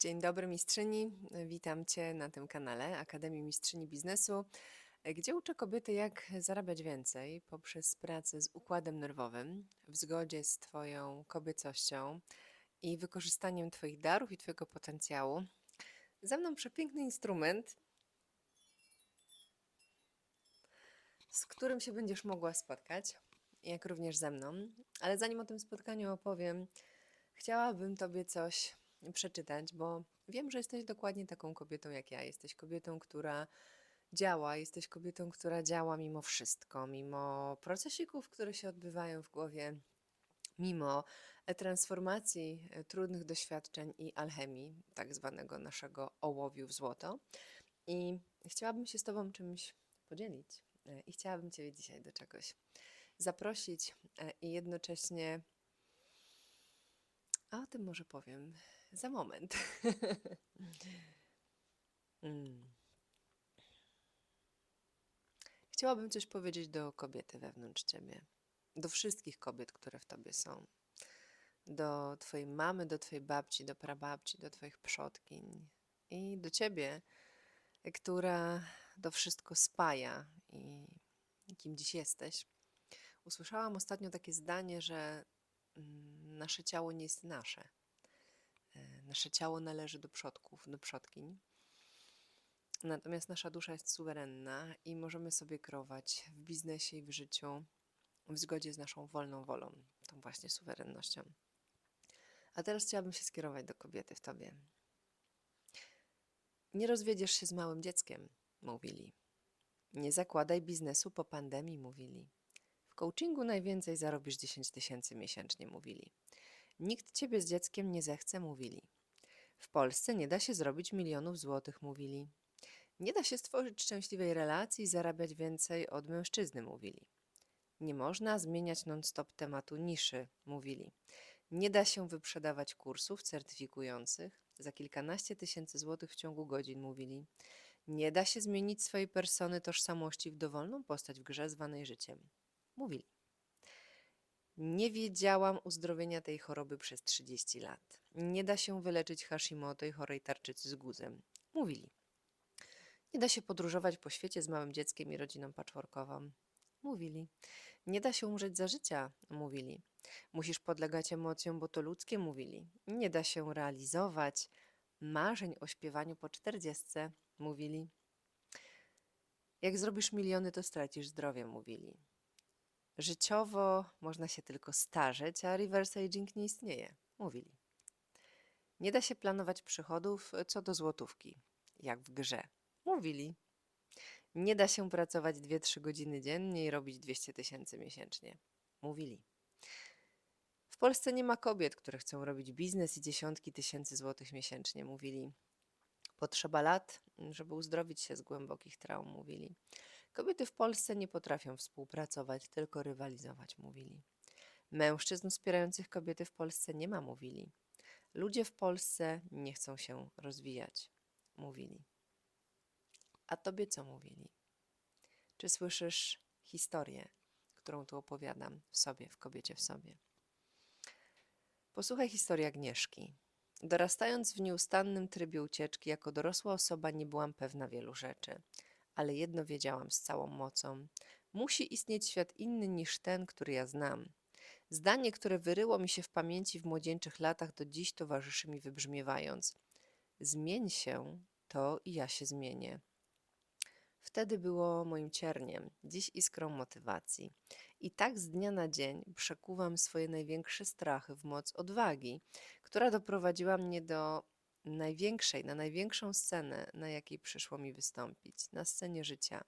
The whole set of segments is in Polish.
Dzień dobry mistrzyni, witam Cię na tym kanale Akademii Mistrzyni Biznesu, gdzie uczę kobiety jak zarabiać więcej poprzez pracę z układem nerwowym w zgodzie z Twoją kobiecością i wykorzystaniem Twoich darów i Twojego potencjału. Ze mną przepiękny instrument, z którym się będziesz mogła spotkać, jak również ze mną. Ale zanim o tym spotkaniu opowiem, chciałabym Tobie coś przeczytać, bo wiem, że jesteś dokładnie taką kobietą jak ja. Jesteś kobietą, która działa, jesteś kobietą, która działa mimo wszystko, mimo procesików, które się odbywają w głowie, mimo e, transformacji, e, trudnych doświadczeń i alchemii, tak zwanego naszego ołowiu w złoto. I chciałabym się z Tobą czymś podzielić e, i chciałabym Cię dzisiaj do czegoś zaprosić i jednocześnie, a o tym może powiem za moment. Mm. Chciałabym coś powiedzieć do kobiety wewnątrz ciebie, do wszystkich kobiet, które w tobie są, do twojej mamy, do twojej babci, do prababci, do twoich przodkiń i do ciebie, która to wszystko spaja i kim dziś jesteś. Usłyszałam ostatnio takie zdanie, że mm, nasze ciało nie jest nasze. E, Nasze ciało należy do przodków, do przodkiń. Natomiast nasza dusza jest suwerenna i możemy sobie krować w biznesie i w życiu w zgodzie z naszą wolną wolą, tą właśnie suwerennością. A teraz chciałabym się skierować do kobiety w tobie. Nie rozwiedziesz się z małym dzieckiem, mówili. Nie zakładaj biznesu po pandemii, mówili. W coachingu najwięcej zarobisz 10 tysięcy miesięcznie, mówili. Nikt ciebie z dzieckiem nie zechce, mówili. W Polsce nie da się zrobić milionów złotych, mówili. Nie da się stworzyć szczęśliwej relacji i zarabiać więcej od mężczyzny, mówili. Nie można zmieniać non-stop tematu niszy, mówili. Nie da się wyprzedawać kursów certyfikujących za kilkanaście tysięcy złotych w ciągu godzin, mówili. Nie da się zmienić swojej persony tożsamości w dowolną postać w grze zwanej życiem, mówili. Nie wiedziałam uzdrowienia tej choroby przez 30 lat. Nie da się wyleczyć Hashimoto i chorej tarczycy z guzem. Mówili. Nie da się podróżować po świecie z małym dzieckiem i rodziną patchworkową. Mówili. Nie da się umrzeć za życia. Mówili. Musisz podlegać emocjom, bo to ludzkie. Mówili. Nie da się realizować marzeń o śpiewaniu po czterdziestce. Mówili. Jak zrobisz miliony, to stracisz zdrowie. Mówili. Życiowo można się tylko starzeć, a reverse aging nie istnieje, mówili. Nie da się planować przychodów e, co do złotówki, jak w grze, mówili. Nie da się pracować 2-3 godziny dziennie i robić 200 tysięcy miesięcznie, mówili. W Polsce nie ma kobiet, które chcą robić biznes i dziesiątki tysięcy złotych miesięcznie, mówili. Potrzeba lat, żeby uzdrowić się z głębokich traum, mówili. Kobiety w Polsce nie potrafią współpracować, tylko rywalizować, mówili. Mężczyzn wspierających kobiety w Polsce nie ma, mówili. Ludzie w Polsce nie chcą się rozwijać, mówili. A tobie co mówili? Czy słyszysz historię, którą tu opowiadam w sobie, w kobiecie w sobie? Posłuchaj historii Agnieszki. Dorastając w nieustannym trybie ucieczki, jako dorosła osoba nie byłam pewna wielu rzeczy ale jedno wiedziałam z całą mocą: musi istnieć świat inny niż ten, który ja znam. Zdanie, które wyryło mi się w pamięci w młodzieńczych latach, do dziś towarzyszy mi wybrzmiewając: Zmień się, to i ja się zmienię. Wtedy było moim cierniem, dziś iskrą motywacji. I tak z dnia na dzień przekuwam swoje największe strachy w moc odwagi, która doprowadziła mnie do największej, na największą scenę, na jakiej przyszło mi wystąpić, na scenie życia.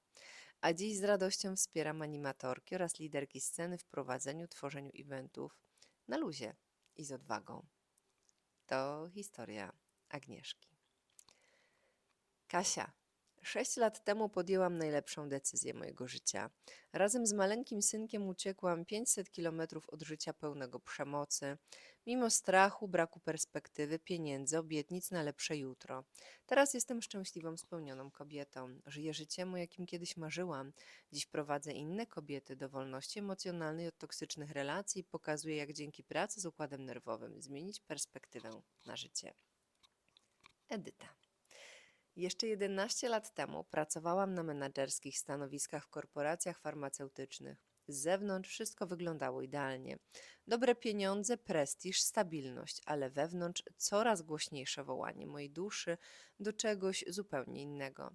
A dziś z radością wspieram animatorki oraz liderki sceny w prowadzeniu, tworzeniu eventów na luzie i z odwagą. To historia Agnieszki. Kasia, Sześć lat temu podjęłam najlepszą decyzję mojego życia. Razem z maleńkim synkiem uciekłam 500 kilometrów od życia pełnego przemocy, mimo strachu, braku perspektywy, pieniędzy, obietnic na lepsze jutro. Teraz jestem szczęśliwą, spełnioną kobietą. Żyję życiem, o jakim kiedyś marzyłam. Dziś prowadzę inne kobiety do wolności emocjonalnej od toksycznych relacji i pokazuję, jak dzięki pracy z układem nerwowym zmienić perspektywę na życie. Edyta. Jeszcze 11 lat temu pracowałam na menadżerskich stanowiskach w korporacjach farmaceutycznych. Z zewnątrz wszystko wyglądało idealnie. Dobre pieniądze, prestiż, stabilność, ale wewnątrz coraz głośniejsze wołanie mojej duszy do czegoś zupełnie innego.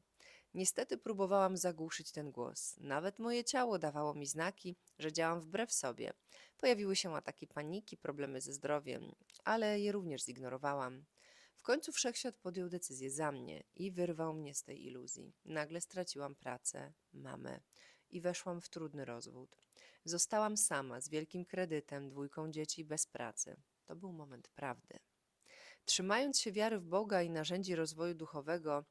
Niestety próbowałam zagłuszyć ten głos. Nawet moje ciało dawało mi znaki, że działam wbrew sobie. Pojawiły się ataki paniki, problemy ze zdrowiem, ale je również zignorowałam. Końcu wszechświat podjął decyzję za mnie i wyrwał mnie z tej iluzji. Nagle straciłam pracę, mamę i weszłam w trudny rozwód. Zostałam sama, z wielkim kredytem, dwójką dzieci bez pracy. To był moment prawdy. Trzymając się wiary w Boga i narzędzi rozwoju duchowego,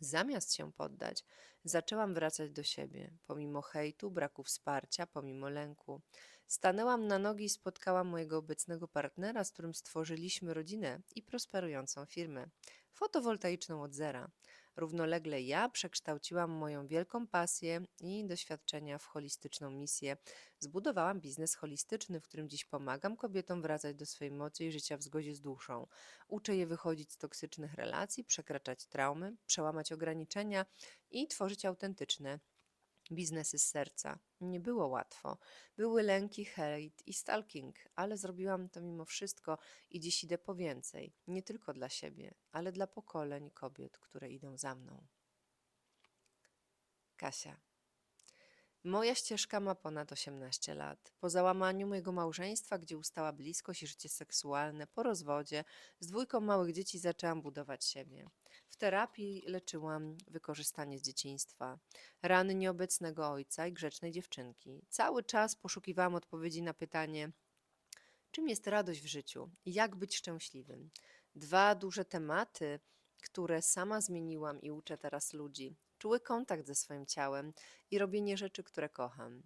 zamiast się poddać, zaczęłam wracać do siebie, pomimo hejtu, braku wsparcia, pomimo lęku. Stanęłam na nogi i spotkałam mojego obecnego partnera, z którym stworzyliśmy rodzinę i prosperującą firmę fotowoltaiczną od zera. Równolegle ja przekształciłam moją wielką pasję i doświadczenia w holistyczną misję. Zbudowałam biznes holistyczny, w którym dziś pomagam kobietom wracać do swojej mocy i życia w zgodzie z duszą. Uczę je wychodzić z toksycznych relacji, przekraczać traumy, przełamać ograniczenia i tworzyć autentyczne biznesy z serca. Nie było łatwo. Były lęki, hejt i stalking, ale zrobiłam to mimo wszystko i dziś idę po więcej. Nie tylko dla siebie, ale dla pokoleń kobiet, które idą za mną. Kasia. Moja ścieżka ma ponad 18 lat. Po załamaniu mojego małżeństwa, gdzie ustała bliskość i życie seksualne, po rozwodzie, z dwójką małych dzieci zaczęłam budować siebie. W terapii leczyłam wykorzystanie z dzieciństwa, rany nieobecnego ojca i grzecznej dziewczynki. Cały czas poszukiwałam odpowiedzi na pytanie, czym jest radość w życiu jak być szczęśliwym. Dwa duże tematy, które sama zmieniłam i uczę teraz ludzi. Czuły kontakt ze swoim ciałem i robienie rzeczy, które kocham.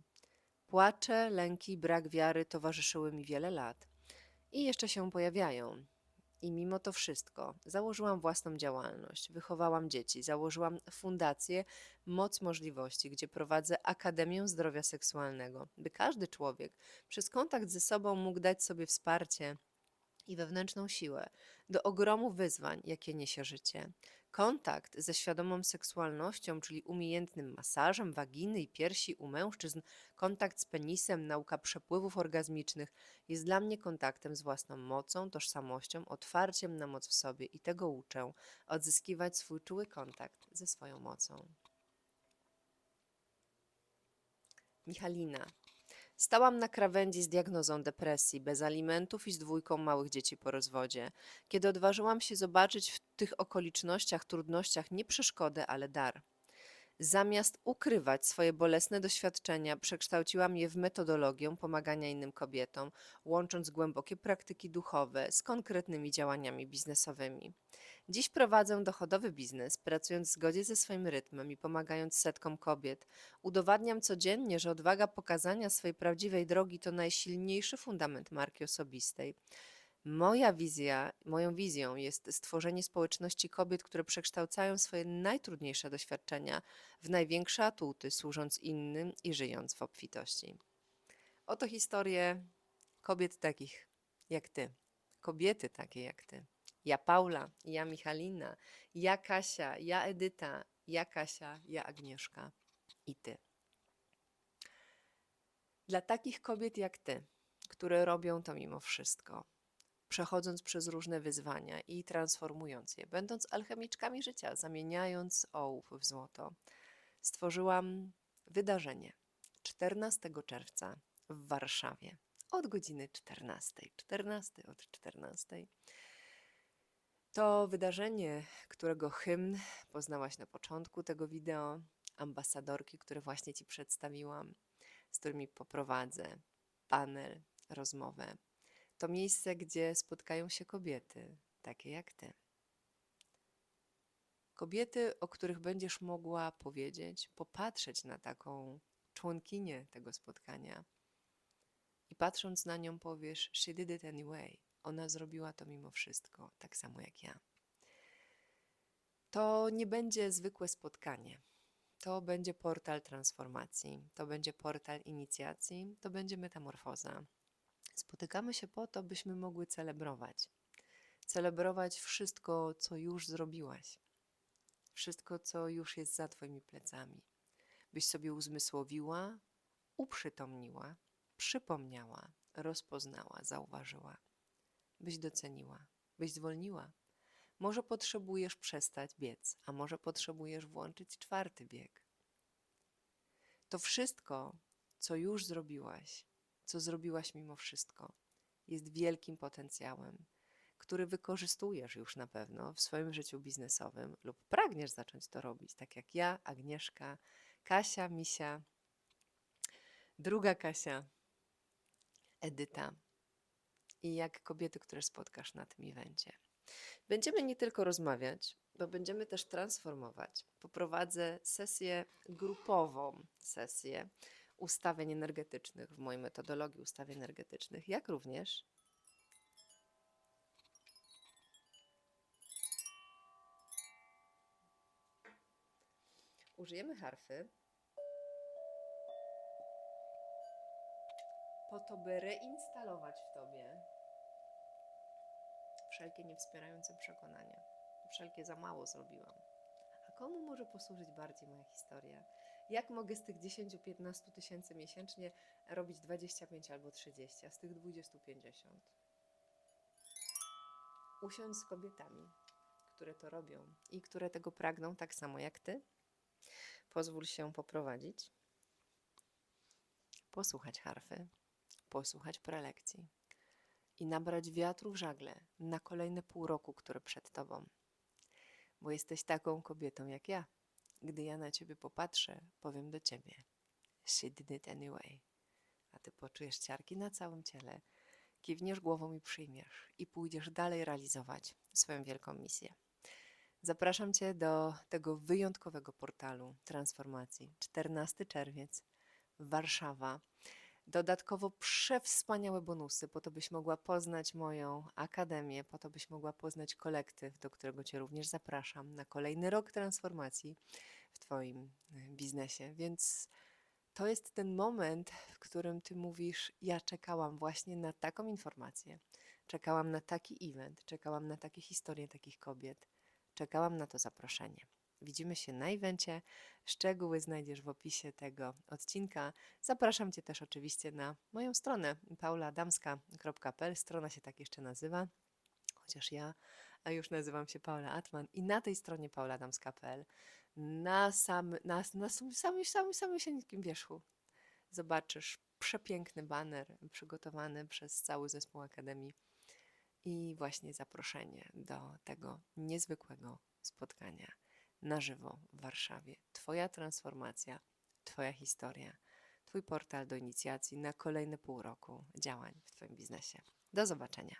Płacze, lęki, brak wiary towarzyszyły mi wiele lat i jeszcze się pojawiają. I mimo to wszystko założyłam własną działalność, wychowałam dzieci, założyłam fundację Moc Możliwości, gdzie prowadzę Akademię Zdrowia Seksualnego, by każdy człowiek przez kontakt ze sobą mógł dać sobie wsparcie i wewnętrzną siłę do ogromu wyzwań, jakie niesie życie. Kontakt ze świadomą seksualnością, czyli umiejętnym masażem waginy i piersi u mężczyzn, kontakt z penisem, nauka przepływów orgazmicznych jest dla mnie kontaktem z własną mocą, tożsamością, otwarciem na moc w sobie i tego uczę odzyskiwać swój czuły kontakt ze swoją mocą. Michalina. Stałam na krawędzi z diagnozą depresji, bez alimentów i z dwójką małych dzieci po rozwodzie. Kiedy odważyłam się zobaczyć w tych okolicznościach, trudnościach nie przeszkodę, ale dar. Zamiast ukrywać swoje bolesne doświadczenia, przekształciłam je w metodologię pomagania innym kobietom, łącząc głębokie praktyki duchowe z konkretnymi działaniami biznesowymi. Dziś prowadzę dochodowy biznes, pracując w zgodzie ze swoim rytmem i pomagając setkom kobiet. Udowadniam codziennie, że odwaga pokazania swojej prawdziwej drogi to najsilniejszy fundament marki osobistej. Moja wizja, moją wizją jest stworzenie społeczności kobiet, które przekształcają swoje najtrudniejsze doświadczenia w największe atuty, służąc innym i żyjąc w obfitości. Oto historie kobiet takich jak ty, kobiety takie jak ty. Ja Paula, ja Michalina, ja Kasia, ja Edyta, ja Kasia, ja Agnieszka i ty. Dla takich kobiet jak ty, które robią to mimo wszystko, przechodząc przez różne wyzwania i transformując je, będąc alchemiczkami życia, zamieniając ołów w złoto, stworzyłam wydarzenie 14 czerwca w Warszawie od godziny 14. 14 od 14. To wydarzenie, którego hymn poznałaś na początku tego wideo, ambasadorki, które właśnie Ci przedstawiłam, z którymi poprowadzę panel, rozmowę. To miejsce, gdzie spotkają się kobiety, takie jak Ty. Kobiety, o których będziesz mogła powiedzieć, popatrzeć na taką członkinię tego spotkania i patrząc na nią powiesz, she did it anyway. Ona zrobiła to mimo wszystko, tak samo jak ja. To nie będzie zwykłe spotkanie. To będzie portal transformacji, to będzie portal inicjacji, to będzie metamorfoza. Spotykamy się po to, byśmy mogły celebrować. celebrować wszystko, co już zrobiłaś, wszystko, co już jest za Twoimi plecami, byś sobie uzmysłowiła, uprzytomniła, przypomniała, rozpoznała, zauważyła, byś doceniła, byś zwolniła. Może potrzebujesz przestać biec, a może potrzebujesz włączyć czwarty bieg. To wszystko, co już zrobiłaś, co zrobiłaś mimo wszystko, jest wielkim potencjałem, który wykorzystujesz już na pewno w swoim życiu biznesowym lub pragniesz zacząć to robić, tak jak ja, Agnieszka, Kasia, Misia, druga Kasia, Edyta i jak kobiety, które spotkasz na tym evencie. Będziemy nie tylko rozmawiać, bo będziemy też transformować. Poprowadzę sesję grupową, sesję ustawień energetycznych w mojej metodologii ustawień energetycznych, jak również użyjemy harfy po to, by reinstalować w tobie wszelkie niewspierające przekonania. Wszelkie za mało zrobiłam. A komu może posłużyć bardziej moja historia? Jak mogę z tych 10-15 tysięcy miesięcznie robić 25 albo 30, a z tych 20 50? Usiądź z kobietami, które to robią i które tego pragną tak samo jak ty. Pozwól się poprowadzić, posłuchać harfy, posłuchać prelekcji i nabrać wiatru w żagle na kolejne pół roku, które przed tobą. Bo jesteś taką kobietą jak ja. Gdy ja na ciebie popatrzę, powiem do ciebie: She did it anyway. A ty poczujesz ciarki na całym ciele, kiwniesz głową i przyjmiesz, i pójdziesz dalej realizować swoją wielką misję. Zapraszam Cię do tego wyjątkowego portalu transformacji. 14 czerwiec, Warszawa. Dodatkowo przewspaniałe bonusy, po to byś mogła poznać moją akademię, po to byś mogła poznać kolektyw, do którego Cię również zapraszam na kolejny rok transformacji w Twoim y, biznesie. Więc to jest ten moment, w którym Ty mówisz: Ja czekałam właśnie na taką informację, czekałam na taki event, czekałam na takie historie takich kobiet, czekałam na to zaproszenie. Widzimy się na evencie. Szczegóły znajdziesz w opisie tego odcinka. Zapraszam Cię też oczywiście na moją stronę pauladamska.pl. Strona się tak jeszcze nazywa, chociaż ja już nazywam się Paula Atman i na tej stronie pauladamska.pl na, sam, na, na samym, samym, samym, samym wierzchu zobaczysz przepiękny baner przygotowany przez cały zespół Akademii i właśnie zaproszenie do tego niezwykłego spotkania na żywo w Warszawie. Twoja transformacja, Twoja historia, Twój portal do inicjacji na kolejne pół roku działań w Twoim biznesie. Do zobaczenia.